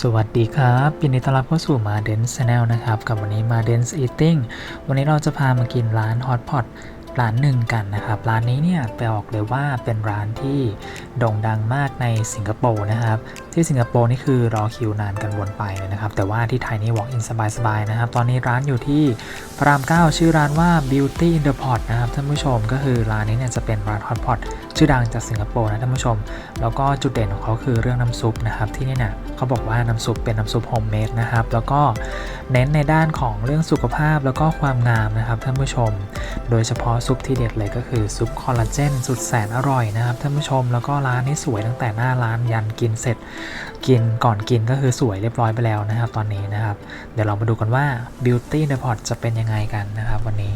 สวัสดีครับยินดีต้อนรับเข้าสู่มาเดนส์แนลนะครับ กับวันนี้มาเดนส์อิทติ้งวันนี้เราจะพามากินร้านฮอตพอต ร้านหนึ่งกันนะครับ ร้านนี้เนี่ยไปออกเลยว่าเป็นร้านที่โด่งดังมากในสิงคโปร์นะครับ ที่สิงคโปร์นี่คือรอคิวนานกันวนไปเลยนะครับ แต่ว่าที่ไทยนี่ walk in สบายๆนะครับ ตอนนี้ร้านอยู่ที่พระราม 9 ชื่อร้านว่า Beauty in the Pot นะครับท่านผู้ชมก็คือร้านนี้เนี่ยจะเป็นร้าน Hot Pot ชื่อดังจากสิงคโปร์นะท่านผู้ชม แล้วก็จุดเด่นของเขาคือเรื่องน้ำซุปนะครับที่นี่เนี่ยเขาบอกว่าน้ำซุปเป็นน้ำซุปโฮมเมดนะครับแล้วก็เน้นในด้านของเรื่องสุขภาพแล้วก็ความงามนะครับท่านผู้ชม โดยเฉพาะซุปที่เด็ดเลยก็คือซุปคอลลาเจนสุดแสนอร่อยนะครับท่านผู้ชมแล้วก็ร้านนี้สวยตั้งแต่หน้าร้านยันกินเสร็จ กินก่อนกินก็คือสวยเรียบร้อยไปแล้วนะครับ ตอนนี้นะครับ เดี๋ยวเรามาดูกันว่า Beauty in the Pot จะเป็นยังไงกันนะครับ วันนี้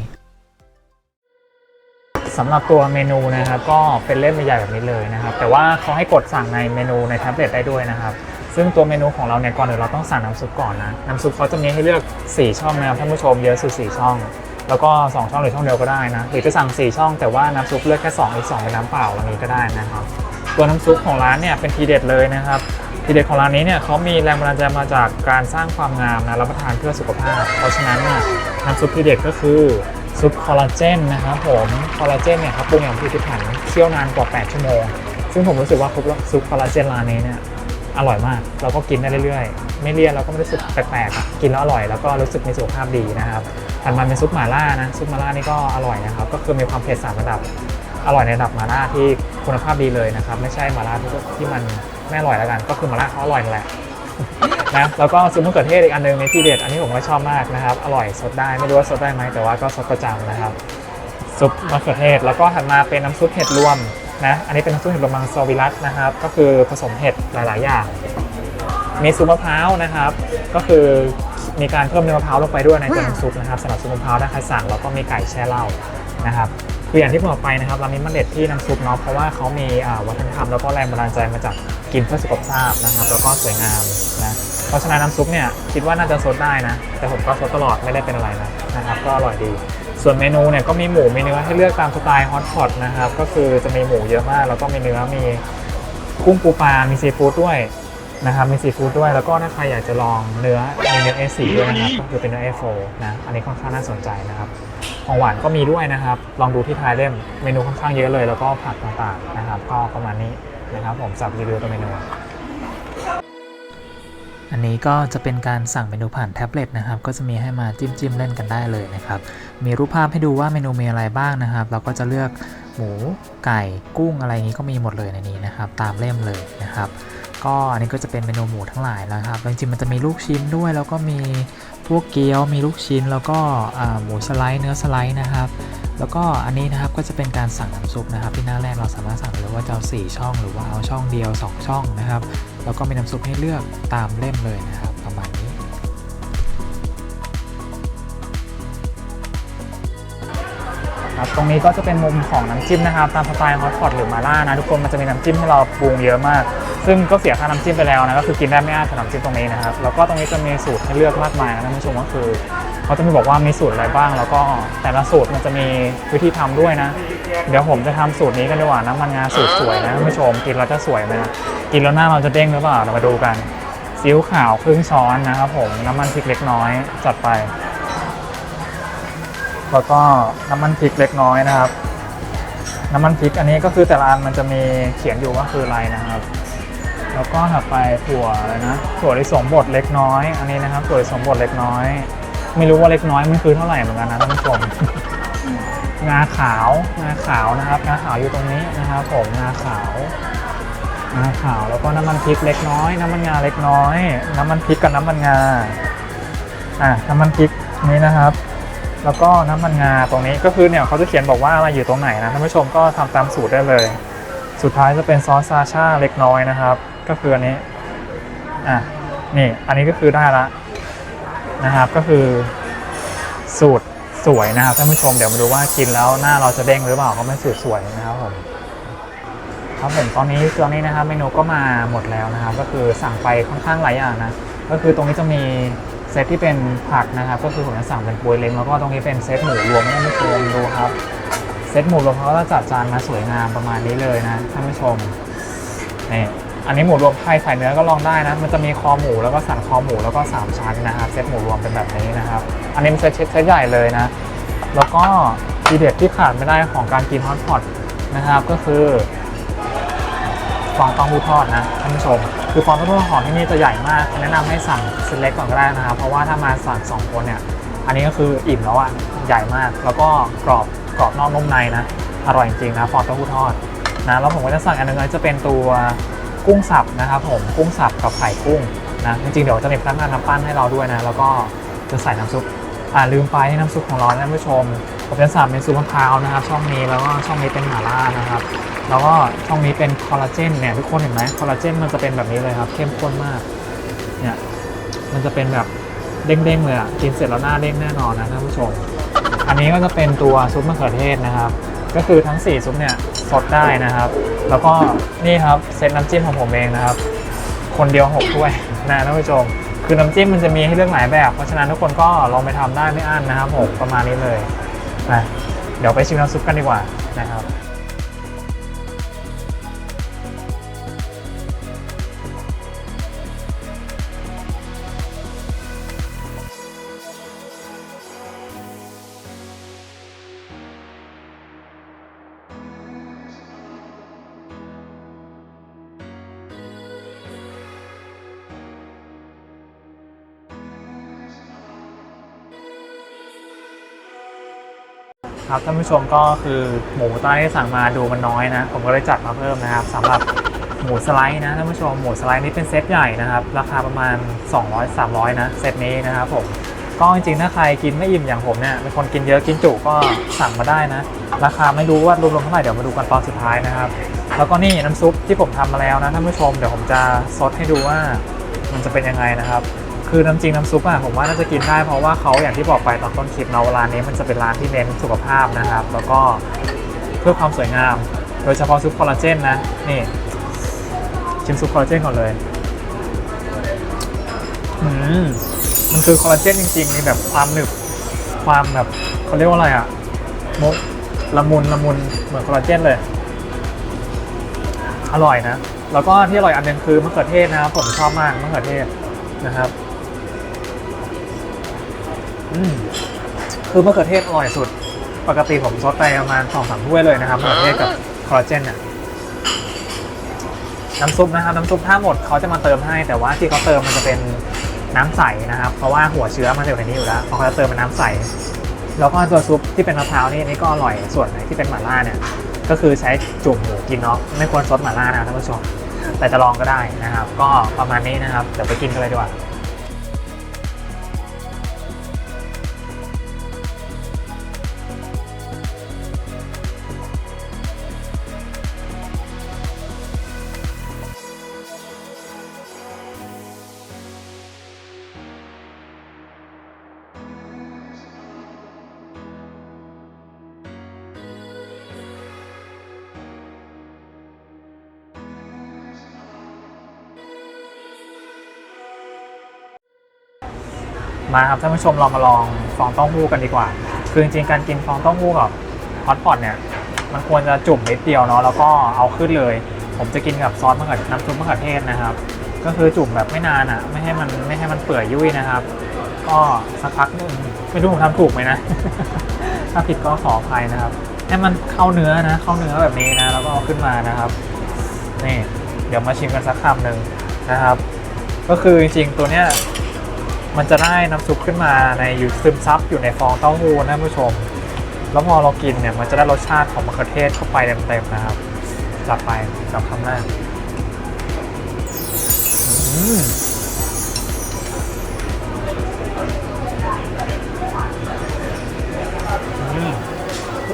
สำหรับตัวเมนูนะครับก็เป็นเล่มใหญ่แบบนี้เลยนะครับ แต่ว่าเขาให้กดสั่งในเมนูในแท็บเล็ตได้ด้วยนะครับ ซึ่งตัวเมนูของเราเนี่ยก่อนอื่นเราต้องสั่งน้ำซุปก่อนนะน้ำซุปเขาจะมีให้เลือก 4 ช่องนะครับท่านผู้ชมเยอะสุด4ช่อง แล้วก็ 2 ช่องหรือช่องเดียวก็ได้นะหรือจะสั่ง 4 ช่องแต่ว่าน้ำซุปเลือกแค่ 2 อีก 2 เป็นน้ำเปล่าอย่างนี้ก็ได้นะครับ ตัวน้ำซุปของร้านเนี่ยเป็นทีเด็ดเลยนะครับทีเด็ดของร้านนี้เนี่ยเขามีแรงบันดาลใจมาจากการสร้างความงามนะรับประทานเพื่อสุขภาพ เพราะฉะนั้นเนี่ยน้ำซุปทีเด็ดก็คือซุปคอลลาเจนนะครับผมคอลลาเจนเนี่ยเขาปรุงอย่างพิถีพิถันเคี่ยวนานกว่า 8 ชั่วโมง ซึ่งผมรู้สึกว่าซุปคอลลาเจนร้านนี้เนี่ยอร่อยมาก เราก็กินได้เรื่อยๆ ไม่เลี่ยนเราก็ไม่รู้สึกแปลกๆ กินแล้วอร่อยแล้วก็รู้สึกมีสุขภาพดีนะครับ ถัดมาเป็นซุปหม่าล่านะซุปหม่าล่านี่ก็อร่อยนะครับก็คือมีความเผ็ดสามระดับอร่อยในระดับหม่าล่าที่คุณภาพดีเลยนะครับไม่ใช่หม่าล่าที่ที่มันไม่อร่อยแล้วกันก็คือหม่าล่าเขาอร่อยแหละนะแล้วก็ซุปมะเขือเทศอีกอันหนึงในที่เด็ดอันนี้ผมก็ชอบมากนะครับอร่อยสดได้ไม่รู้ว่าสดได้ไหมแต่ว่าก็สดประจำนะครับซุปมะเขือเทศแล้วก็ถัดมาเป็นน้ำซุปเห็ดรวมนะอันนี้เป็นน้ำซุปเห็ดรวมมังสวิรัตนะครับก็คือผสมเห็ดหลาย ๆ อย่างมีซุปมะพร้าวนะครับ ก็คือ มีการเพิ่มเนื้อมะพร้าวลงไปด้วยในตัวน้ำซุปนะครับสำหรับซุปมะพร้าวถ้าใครสั่งแล้วก็มีไก่แช่เหล้านะครับคืออย่างที่บอกไปนะครับร้านนี้มันเด็ดที่น้ำซุปเนาะเพราะว่าเขามีอ่าวัฒนธรรมแล้วก็แรงบันดาลใจมาจากกินเพื่อสุขภาพนะครับ แล้วก็สวยงามนะเพราะฉะนั้นน้ำซุปเนี่ยคิดว่าน่าจะซดได้นะ แต่ผมก็ซดตลอดไม่ได้เป็นอะไรนะนะครับ ก็อร่อยดี ส่วนเมนูเนี่ยก็มีหมูมีเนื้อให้เลือกตามสไตล์ฮอตพอตนะครับก็คือจะมีหมูเยอะมากแล้วก็มีเนื้อมีกุ้งปูปลา มีซีฟู้ดด้วย นะครับมีซีฟู้ดด้วยแล้วก็ถ้าใครอยากจะลองเนื้อมีเนื้อ A4 ด้วยนะครับก็คือเป็นเนื้อ A4 นะอันนี้ค่อนข้างน่าสนใจนะครับของหวานก็มีด้วยนะครับ ลองดูที่ท้ายเล่มเมนูค่อนข้างเยอะเลย แล้วก็ผักต่างๆนะครับก็ประมาณนี้นะครับ ผมสับรีวิวตัวเมนู อันนี้ก็จะเป็นการสั่งเมนูผ่านแท็บเล็ตนะครับ ก็จะมีให้มาจิ้มจิ้มๆเล่นกันได้เลยนะครับ มีรูปภาพให้ดูว่าเมนูมีอะไรบ้างนะครับ เราก็จะเลือกหมูไก่กุ้งอะไรอย่างนี้ก็มีหมดเลยในนี้นะครับ ตามเล่มเลยนะครับ ก็อันนี้ก็จะเป็นเมนูหมูทั้งหลายแล้วครับจริงๆมันจะมีลูกชิ้นด้วยแล้วก็มีพวกเกี๊ยวมีลูกชิ้น แล้วก็หมูสไลด์เนื้อสไลด์นะครับแล้วก็อันนี้นะครับก็จะเป็นการสั่งน้ำซุปนะครับที่หน้าแรกเราสามารถสั่งเลยว่าจะเอา4ช่อง หรือว่าเอาช่องเดียว 2 ช่องนะครับ แล้วก็มีน้ำซุปให้เลือกตามเล่มเลยนะครับประมาณนี้ ครับตรงนี้ก็จะเป็นมุมของน้ำจิ้มนะครับ ตามสไตล์ฮอตพอตหรือมาล่านะทุกคนมันจะมีน้ำจิ้มให้เราปรุงเยอะมาก ซึ่งก็เสียค่าน้ำจิ้มไปแล้วนะก็คือกินได้ไม่อั้นสำหรับน้ำจิ้มตรงนี้นะครับแล้วก็ตรงนี้จะมีสูตรให้เลือกมากมายนะท่านผู้ชมก็คือเขาจะมีบอกว่ามีสูตรอะไรบ้าง แล้วก็แต่ละสูตรมันจะมีวิธีทำด้วยนะ เดี๋ยวผมจะทำสูตรนี้กันดีกว่าน้ำมันงาสูตรสวยนะท่านผู้ชมกินแล้วจะสวยไหมนะกินแล้วหน้าเราจะเด้งหรือเปล่าเรามาดูกันซีอิ๊วขาวครึ่งช้อนนะครับผมน้ำมันพริกเล็กน้อยจัดไป แล้วก็น้ำมันพริกเล็กน้อยนะครับน้ำมันพริกอันนี้ก็คือแต่ละอันมันจะมีเขียนอยู่ว่าคืออะไรนะครับ แล้วก็ถัดไปถั่วอะไรนะถั่วลิสงบดเล็กน้อย อันนี้นะครับถั่วลิสงบดเล็กน้อย ไม่รู้ว่าเล็กน้อยมันคือเท่าไหร่เหมือนกันนะท่านผู้ชมงาขาวงาขาวนะครับงาขาวอยู่ตรงนี้นะครับผมงาขาวงาขาวแล้วก็น้ำมันพริกเล็กน้อย น้ำมันงาเล็กน้อย น้ำมันพริกกับน้ำมันงาอะน้ำมันพริกนี้นะครับ แล้วก็น้ำมันงาตรงนี้ก็คือเนี่ยเขาจะเขียนบอกว่าอะไรอยู่ตรงไหนนะท่านผู้ชมก็ทำตามสูตรได้เลย สุดท้ายจะเป็นซอสซาชาเล็กน้อยนะครับ ก็คืออันนี้อะนี่อันนี้ก็คือได้ละนะครับก็คือ สูตรสวยนะครับท่านผู้ชมเดี๋ยวมาดูว่ากินแล้วหน้าเราจะเด้งหรือเปล่าก็ไม่สูตรสวยนะครับผมครับผมตอนนี้ตอนนี้นะครับเมนูก็มาหมดแล้วนะครับ ก็คือสั่งไปค่อนข้างหลายอย่างนะก็คือตรงนี้จะมีเซตที่เป็นผักนะครับ ก็คือผมจะสั่งเป็นปวยเล้งแล้วก็ตรงนี้เป็นเซตหมูรวมให้ท่านผู้ชมดูครับเซตหมูรวมเขาก็จะจัดจานมาสวยงามประมาณนี้เลยนะท่านผู้ชมนี่ อันนี้หมูรวมไข่ใส่เนื้อก็ลองได้นะ มันจะมีคอหมูแล้วก็สันคอหมูแล้วก็ 3 ชั้นนะครับเซตหมูรวมเป็นแบบนี้นะครับ อันนี้มันเซตเซตใหญ่เลยนะ แล้วก็ทีเด็ดที่ขาดไม่ได้ของการกินฮอตพอตนะครับก็คือฟองเต้าหู้ทอดนะท่านผู้ชมคือฟองเต้าหู้ทอดที่นี่จะใหญ่มาก แนะนำให้สั่งเซตเล็กก่อนก็ได้นะครับ เพราะว่าถ้ามาสั่งสองคนเนี่ยอันนี้ก็คืออิ่มแล้วอะใหญ่มาก แล้วก็กรอบกรอบนอกนุ่มในนะอร่อยจริงๆนะฟองเต้าหู้ทอดนะแล้วผมก็จะสั่งอันนึงเลยจะเป็นตัว กุ้งสับนะครับผมกุ้งสับกับไข่กุ้งนะจริงๆเดี๋ยวจะมีพนักงานทำปั้นให้เราด้วยนะแล้วก็จะใส่น้ำซุปอ่าลืมไปที่น้ำซุปของเรานะท่านผู้ชมผมจะสั่งเป็นซุปมะพร้าวนะครับช่องนี้แล้วก็ช่องนี้เป็นหม่าล่านะครับแล้วก็ช่องนี้เป็นคอลลาเจนเนี่ยทุกคนเห็นไหมคอลลาเจนมันจะเป็นแบบนี้เลยครับเข้มข้นมากเนี่ยมันจะเป็นแบบเด้งๆเลยอะกินเสร็จแล้วหน้าเด้งแน่นอนนะท่านผู้ชม อันนี้ก็จะเป็นตัวซุปมะเขือเทศนะครับ ก็คือทั้ง 4 ซุปเนี่ยสดได้นะครับ แล้วก็นี่ครับเซตน้ำจิ้มของผมเองนะครับ คนเดียวหกถ้วยนะท่านผู้ชม คือน้ำจิ้มมันจะมีให้เลือกหลายแบบ เพราะฉะนั้นทุกคนก็ลองไปทำได้ไม่อั้นนะครับผมประมาณนี้เลยนะเดี๋ยวไปชิมน้ำซุปกันดีกว่านะครับ ครับท่านผู้ชมก็คือหมูใต้ที่สั่งมาดูมันน้อยนะ ผมก็เลยจัดมาเพิ่มนะครับสำหรับหมูสไลด์นะท่านผู้ชมหมูสไลด์นี้เป็นเซตใหญ่นะครับ ราคาประมาณ 200-300 นะเซตนี้นะครับผมก็จริงๆถ้าใครกินไม่อิ่มอย่างผมเนี่ยเป็นคนกินเยอะกินจุก็สั่งมาได้นะ ราคาไม่รู้ว่ารวมๆเท่าไหร่เดี๋ยวมาดูกันตอนสุดท้ายนะครับ แล้วก็นี่น้ำซุปที่ผมทำมาแล้วนะท่านผู้ชมเดี๋ยวผมจะซดให้ดูว่ามันจะเป็นยังไงนะครับ คือน้ำจริงน้ำซุปอะผมว่าน่าจะกินได้เพราะว่าเขาอย่างที่บอกไปตอนต้นคลิปเนาะร้านนี้มันจะเป็นร้านที่เน้นสุขภาพนะครับ แล้วก็เพื่อความสวยงาม โดยเฉพาะซุปคอลลาเจนนะนี่ชิมซุปคอลลาเจนก่อนเลยอืมมันคือคอลลาเจนจริงๆมีแบบความหนึบความแบบเขาเรียกว่าอะไรอะมุละมุนละมุนเหมือนคอลลาเจนเลย อร่อยนะ แล้วก็ที่อร่อยอันหนึงคือมะเขือเทศนะครับผมชอบมากมะเขือเทศนะครับ คือมะเขือเทศอร่อยสุด ปกติผมซดไปประมาณสองสามถ้วยเลยนะครับมะเขือเทศกับคอลลาเจนเนี่ยน้ำซุปนะครับน้ำซุปถ้าหมดเขาจะมาเติมให้ แต่ว่าที่เขาเติมมันจะเป็นน้ำใสนะครับ เพราะว่าหัวเชื้อมันจะอยู่ในนี้อยู่แล้วเขาจะเติมเป็นน้ำใสแล้วก็ตัวซุปที่เป็นมะพร้าวนี่นี่ก็อร่อยส่วนไหนที่เป็นหม่าล่าเนี่ยก็คือใช้จุ่มหมูกินเนาะไม่ควรซดหม่าล่านะท่านผู้ชมแต่จะลองก็ได้นะครับ ก็ประมาณนี้นะครับเดี๋ยวไปกินกันเลยดีกว่า มาครับท่านผู้ชมเรามาลองฟองเต้าหู้กันดีกว่า คือจริงๆการกินฟองเต้าหู้กับฮอตพอตเนี่ยมันควรจะจุ่มนิดเดียวเนาะแล้วก็เอาขึ้นเลย ผมจะกินกับซอสมะเขือน้ำซุปมะเขือเทศนะครับ ก็คือจุ่มแบบไม่นานอะ่ะ ไม่ให้มันไม่ให้มันเปื่อยยุ่ยนะครับ ก็สักพักหนึงไม่รู้ผมทำถูกไหมนะ ถ้าผิดก็ขออภัยนะครับ ให้มันเข้าเนื้อนะ เข้าเนื้อแบบนี้นะ แล้วก็เอาขึ้นมานะครับนี่เดี๋ยวมาชิมกันสักคำหนึ่งนะครับ ก็คือจริงๆตัวเนี้ย มันจะได้น้ำซุปขึ้นมาในอยู่ซึมซับอยู่ในฟองเต้าหู้นะผู้ชม แล้วพอเรากินเนี่ยมันจะได้รสชาติของมะเขือเทศเข้าไปเต็มๆนะครับจับไปกับคำแรก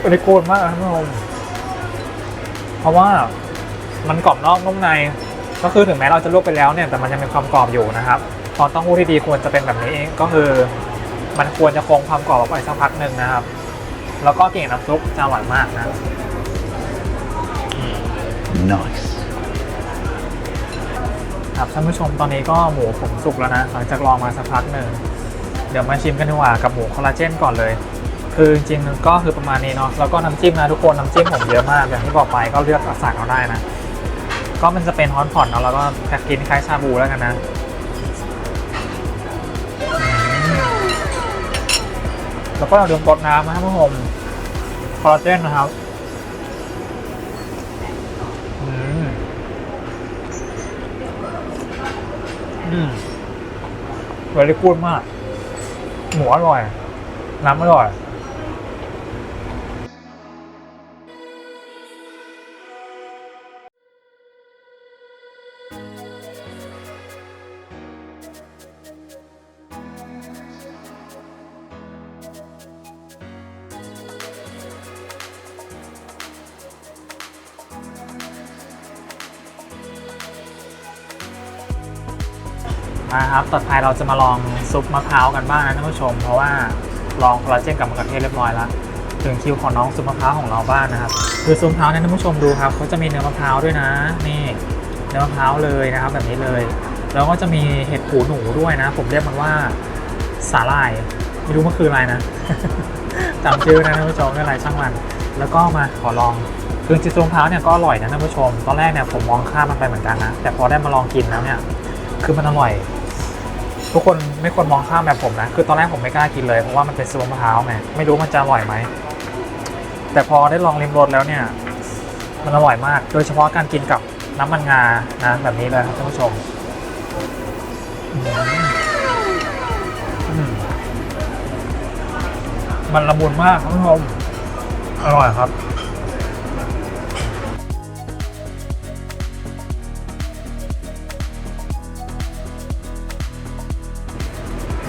อันนี้โกนมากนะท่านผู้ชมเพราะว่ามันกรอบนอกนุ่มใน ก็คือถึงแม้เราจะลวกไปแล้วเนี่ย แต่มันยังมีความกรอบอยู่นะครับ ฟองเต้าหู้ที่ดีควรจะเป็นแบบนี้เองก็คือมันควรจะคงความกรอบเอาไว้สักพักหนึ่งนะครับ แล้วก็กลิ่นน้ำซุปจะอร่อยมากนะ Nice. ครับท่านผู้ชมตอนนี้ก็หมูผมสุกแล้วนะหลังจากลองมาสักพักหนึ่งเดี๋ยวมาชิมกันดีกว่ากับหมูคอลลาเจนก่อนเลย คือจริงๆก็คือประมาณนี้เนาะแล้วก็น้ำจิ้มนะทุกคนน้ำจิ้มผมเยอะมากอย่างที่บอกไปก็เลือกสั่งเอาได้นะ ก็มันจะเป็นฮอนพอตเนาะแล้วก็จะกินคล้ายชาบูแล้วกันนะ แล้วก็เราดื่มกดน้ำนะครับผู้ชมคอลลาเจนนะครับอืมอืมเวลีกูดมาก หมูอร่อย น้ำอร่อย ไปเราจะมาลองซุปมะพร้าวกันบ้างนะท่านผู้ชม เพราะว่าลองคอลลาเจนกับมะเขือเทศเรียบร้อยแล้วถึงคิวของน้องซุปมะพร้าวของเราบ้างนะครับคือซุปมะพร้าวเนี่ยท่านผู้ชมดูครับเขาจะมีเนื้อมะพร้าวด้วยนะนี่เนื้อมะพร้าวเลยนะครับ แบบนี้เลย แล้วก็จะมีเห็ดหูหนูด้วยนะ ผมเรียกมันว่าสาหร่ายไม่รู้มันคืออะไรนะจำชื่อนะท่านผู้ชมไม่เป็นไรช่างมัน แล้วก็มาขอลองคือจิซุมะพร้าวเนี่ยก็อร่อยนะท่านผู้ชม ตอนแรกเนี่ยผมมองข้ามมันไปเหมือนกันนะแต่พอได้มาลองกินแล้วเนี่ยคือมันอร่อย ทุกคนไม่ควรมองข้ามแบบผมนะ คือตอนแรกผมไม่กล้ากินเลยเพราะว่ามันเป็นซุปมะพร้าวไงไม่รู้มันจะอร่อยไหม แต่พอได้ลองริมรสแล้วเนี่ย มันอร่อยมาก โดยเฉพาะการกินกับน้ำมันงานะแบบนี้เลยครับท่านผู้ชมอืมอืมมันละมุนมากท่านผู้ชมอร่อยครับ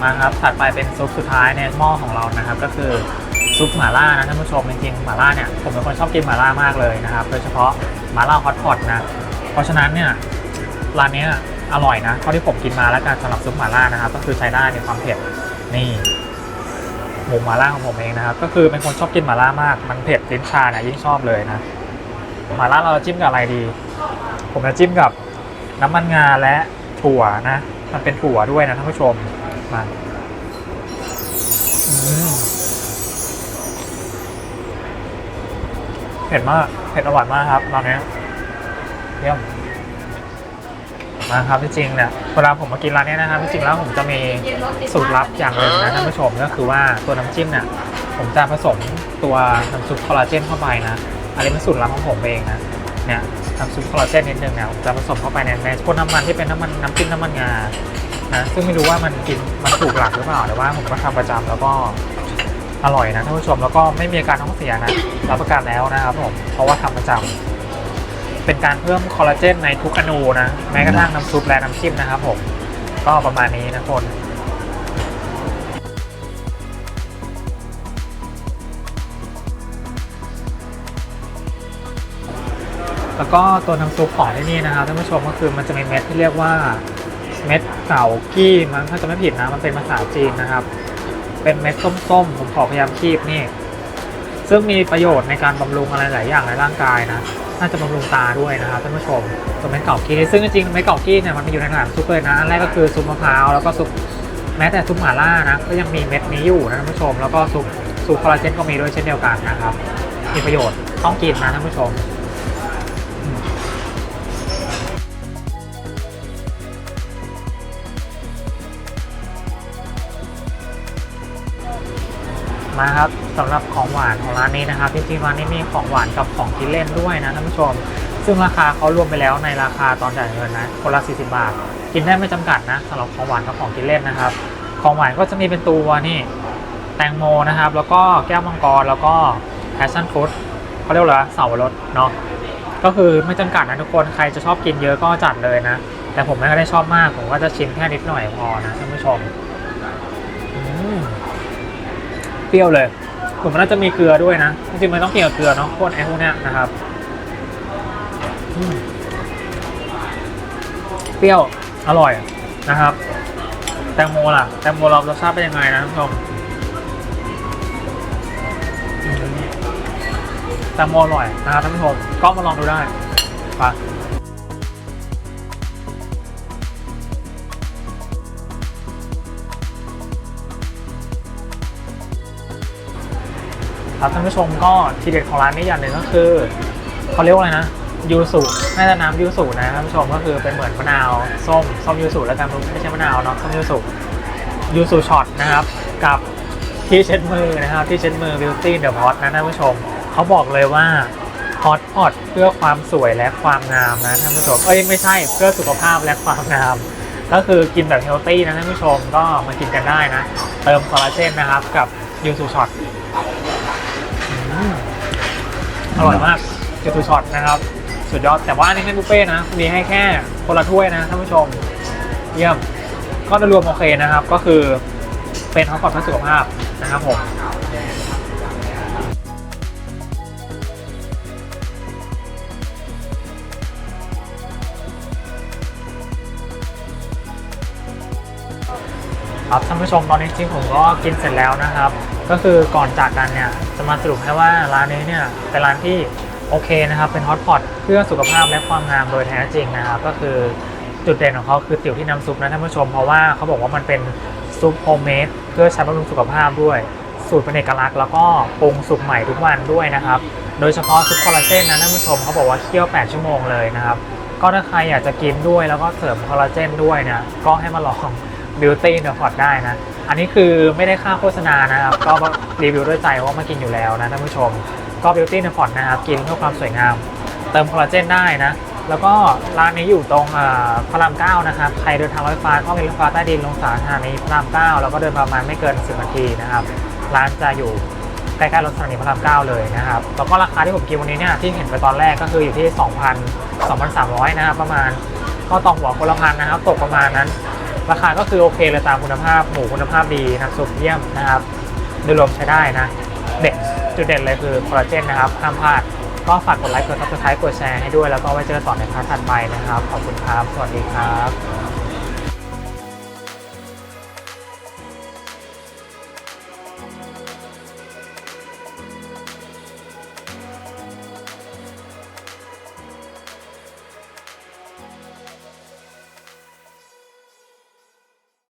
มาครับถัดไปเป็นซุปสุดท้ายในหม้อของเรานะครับ ก็คือซุปหม่าล่านะท่านผู้ชมจริงๆหม่าล่าเนี่ยผมเป็นคนชอบกินหม่าล่ามากเลยนะครับโดยเฉพาะหม่าล่าฮอตพอตนะเพราะฉะนั้นเนี่ยร้านนี้อร่อยนะเท่าที่ผมกินมาแล้วกันสำหรับซุปหม่าล่านะครับ ก็คือใช้ได้ในความเผ็ดนี่หมูหม่าล่าของผมเองนะครับ ก็คือเป็นคนชอบกินหม่าล่ามากมันเผ็ดลิ้นชาเนี่ยยิ่งชอบเลยนะหม่าล่าเราจิ้มกับอะไรดี ผมจะจิ้มกับน้ำมันงาและถั่วนะ มันเป็นถั่วด้วยนะท่านผู้ชม มาอืมเผ็ดมากเผ็ดอร่อยมากครับตอนนี้เยี่ยมมาครับที่จริงเนี่ยเวลาผมมากินร้านเนี้ยนะครับที่จริงแล้วผมจะมีสูตรลับอย่างหนึ่งนะท่านผู้ชมก็คือว่าตัวน้ำจิ้มเนี่ยผมจะผสมตัวน้ำซุปคอลลาเจนเข้าไปนะอันนี้เป็นสูตรลับของผมเองนะเนี่ยน้ำซุปคอลลาเจนนิดนึงเนี่ยผมจะผสมเข้าไปในในพวกน้ำมันที่เป็นน้ำมันน้ำจิ้มน้ำมันงา นะซึ่งไม่รู้ว่ามันกินมันถูกหลักหรือเปล่าแต่ว่าผมก็ทำประจำแล้วก็อร่อยนะท่านผู้ชมแล้วก็ไม่มีอาการท้องเสียนะรับประกันแล้วนะครับผมเพราะว่าทำประจำเป็นการเพิ่มคอลลาเจนในทุกอนูนะแม้กระทั่งน้ำซุปและน้ำจิ้มนะครับผมก็ประมาณนี้นะคนแล้วก็ตัวน้ำซุปของที่นี่นะครับท่านผู้ชมก็คือมันจะมีเม็ดที่เรียกว่า เม็ดเกากี้มั้งถ้าจะไม่ผิดนะมันเป็นภาษาจีนนะครับ เป็นเม็ดส้มๆผมขอพยายามคีบนี่ ซึ่งมีประโยชน์ในการบำรุงอะไรหลายอย่างในร่างกายนะน่าจะบำรุงตาด้วยนะครับท่านผู้ชมตัวเม็ดเกากี้ซึ่งจริงๆเม็ดเกากี้เนี่ยมันมีอยู่ในหลายซุปเลยนะอันแรกก็คือซุปมะพร้าวแล้วก็ซุปแม้แต่ซุปหม่าล่านะก็ยังมีเม็ดนี้อยู่นะท่านผู้ชม แล้วก็ซุปซุปคอลลาเจนก็มีด้วยเช่นเดียวกันนะครับมีประโยชน์ต้องกินนะท่านผู้ชม มาครับสำหรับของหวานของร้านนี้นะครับจริงๆร้านนี้มีของหวานกับของกินเล่นด้วยนะท่านผู้ชม ซึ่งราคาเขารวมไปแล้วในราคาตอนจ่ายเงินนะคนละ 40 บาท กินได้ไม่จำกัดนะสำหรับของหวานกับของกินเล่นนะครับ ของหวานก็จะมีเป็นตัวนี่แตงโมนะครับ แล้วก็แก้วมังกรแล้วก็แพชชั่นฟรุตเขาเรียกว่าเสาวรสเนาะก็คือไม่จำกัดนะทุกคนใครจะชอบกินเยอะก็จัดเลยนะ แต่ผมไม่ได้ชอบมากผมก็จะชิมแค่นิดหน่อยพอนะท่านผู้ชมอืม รี้ยวเลยผมมันน่าจะมีเกลือด้วยนะ จริงๆมันต้องกินกับเกลือเนาะพวกไอ้พวกเนี้ยนะครับเปรี้ยวอร่อยนะครับ แตงโมล่ะ แตงโมเรารสชาติเป็นยังไงนะท่านผู้ชมอืมแตงโมอร่อยนะครับท่านผู้ชมก็มาลองดูได้ไป ครับท่านผู้ชมก็ทีเด็ดของร้านนี้อย่างหนึ่งก็คือเขาเรียกว่าอะไรนะยูสุน่าจะน้ำยูสุนะท่านผู้ชมก็คือเป็นเหมือนมะนาวส้มส้มยูสุแล้วกันไม่ใช่มะนาวเนาะส้มยูสุยูสุช็อตนะครับ กับที่เช็ดมือนะครับ ที่เช็ดมือ Beauty the Pot นะท่านผู้ชมเขาบอกเลยว่า Hot Pot เพื่อความสวยและความงามนะท่านผู้ชมเอ้ยไม่ใช่เพื่อสุขภาพและความงาม ก็คือกินแบบเฮลตี้นะท่านผู้ชมก็มากินกันได้นะ เติมคอลลาเจนนะครับกับยูสุช็อต อร่อยมากยูสุช็อตนะครับสุดยอดแต่ว่าอันนี้ไม่บุฟเฟ่นะมีให้แค่คนละถ้วยนะท่านผู้ชมเยี่ยมก็โดยรวมโอเคนะครับ ก็คือเป็นฮอตพอตเพื่สุขภาพนะครับผมครับท่านผู้ชมตอนนี้จริงๆผมก็กินเสร็จแล้วนะครับ ก็คือก่อนจากกันเนี่ยจะมาสรุปให้ว่าร้านนี้เนี่ยเป็นร้านที่โอเคนะครับ เป็นฮอตพอตเพื่อสุขภาพและความงามโดยแท้จริงนะครับ ก็คือจุดเด่นของเขาคือติ๋วที่น้ำซุปนะท่านผู้ชมเพราะว่าเขาบอกว่ามันเป็นซุปโฮมเมดเพื่อใช้บำรุงสุขภาพด้วย สูตรเป็นเอกลักษณ์แล้วก็ปรุงสุกใหม่ทุกวันด้วยนะครับ โดยเฉพาะซุปคอลลาเจนนะท่านผู้ชมเขาบอกว่าเคี่ยว 8 ชั่วโมงเลยนะครับก็ถ้าใครอยากจะกินด้วยแล้วก็เสริมคอลลาเจนด้วยเนี่ยก็ให้มาลอง Beauty in the Pot ได้นะ อันนี้คือไม่ได้ค่าโฆษณานะครับ ก็รีวิวด้วยใจว่ามากินอยู่แล้วนะท่านผู้ชม ก็ Beauty in the Pot นะครับ กินเพื่อความสวยงาม เติมคอลลาเจนได้นะ แล้วก็ร้านนี้อยู่ตรงพระรามเก้านะครับ ใครเดินทางรถไฟฟ้าก็เป็นรถไฟฟ้าใต้ดินลงสถานีพระรามเก้าแล้วก็เดินประมาณไม่เกิน10นาทีนะครับ ร้านจะอยู่ใกล้ๆรถสถานีพระรามเก้าเลยนะครับ แล้วก็ราคาที่ผมกินวันนี้เนี่ยที่เห็นไปตอนแรกก็คืออยู่ที่ 2,000 2,300 นะครับประมาณ ก็ต่อหัวคนละพันนะครับ ตกประมาณนั้น ราคาก็คือโอเคเลยตามคุณภาพหมูคุณภาพดีน้ำซุปเยี่ยมนะครับโดยรวมใช้ได้นะ เด็ดจุดเด่นเลยคือคอลลาเจนนะครับห้ามพลาด ก็ฝากกดไลค์กดซับสไครต์กดแชร์ให้ด้วยแล้วก็ไว้เจอกันต่อในครั้งถัดไปนะครับ ขอบคุณครับ สวัสดีครับ